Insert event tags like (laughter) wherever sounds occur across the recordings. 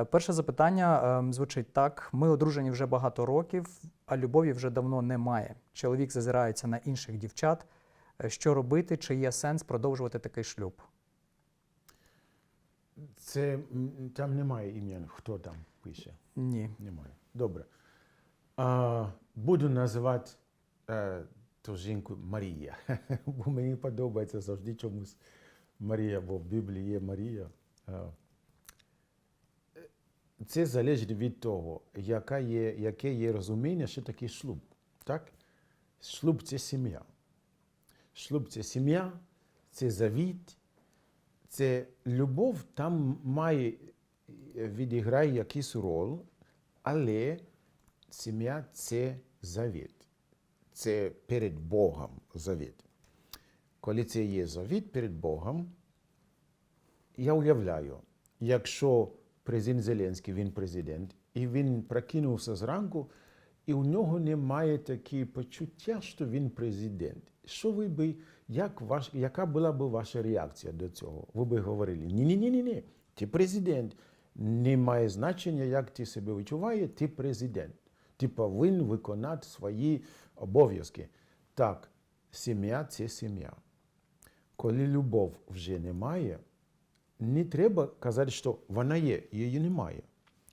Е, Перше запитання ем, звучить так: ми одружені вже багато років, а любові вже давно немає. Чоловік зазирається на інших дівчат. Е, Що робити? Чи є сенс продовжувати такий шлюб? Це там немає імен, хто там пише. Ні. Немає. Добре. А, буду називати е, ту жінку Марія. (laughs) Бо мені подобається завжди чомусь Марія, бо в Біблії є Марія. Е, Це залежить від того, яка є, яке є розуміння, що таке шлюб. Так? Шлюб це сім'я. Шлюб це сім'я, це завіт, це любов там має е, відіграє якусь роль, але сім'я це завіт. Це перед Богом завіт. Коли це є завіт перед Богом, я уявляю, якщо президент Зеленський, він президент, і він прокинувся зранку, і у нього немає такі почуття, що він президент. Що ви би, як ваш, яка була б ваша реакція до цього? Ви би говорили, ні-ні-ні, ні, ти президент. Не має значення, як ти себе відчуває, ти президент. Ти повинен виконати свої обов'язки. Так, сім'я це сім'я. Коли любов вже немає, не треба казати, що вона є, її немає.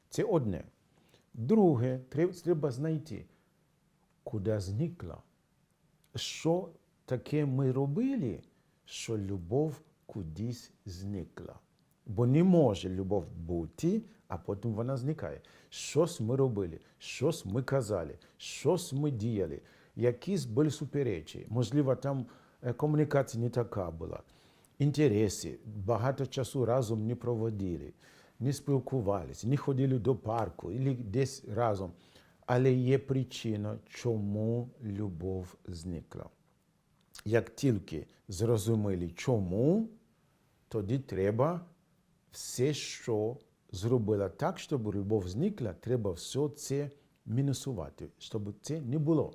Це одне. Друге, треба, знайти, куди зникла. Що таке ми робили, що любов кудись зникла. Бо не може любов бути, а потім вона зникає. Щось ми робили, щось ми казали, щось ми діяли, якісь були суперечі. Можливо, там е, комунікація не така була. Інтереси, багато часу разом не проводили, не спілкувалися, не ходили до парку, або десь разом. Але є причина, чому любов зникла. Як тільки зрозуміли, чому, тоді треба все, що зробила так, щоб любов зникла, треба все це мінусувати, щоб це не було.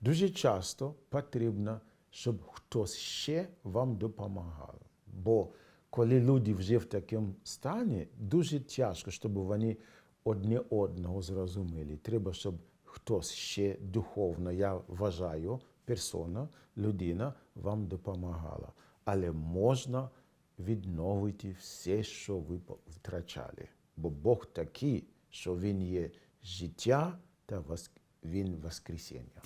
Дуже часто потрібно, щоб хтось ще вам допомагав. Бо коли люди вже в такому стані, дуже тяжко, щоб вони одне одного зрозуміли. Треба, щоб хтось ще духовно, я вважаю, персона, людина вам допомагала. Але можна відновити все, що ви втрачали. Бо Бог такий, що Він є життя та Він Воскресіння.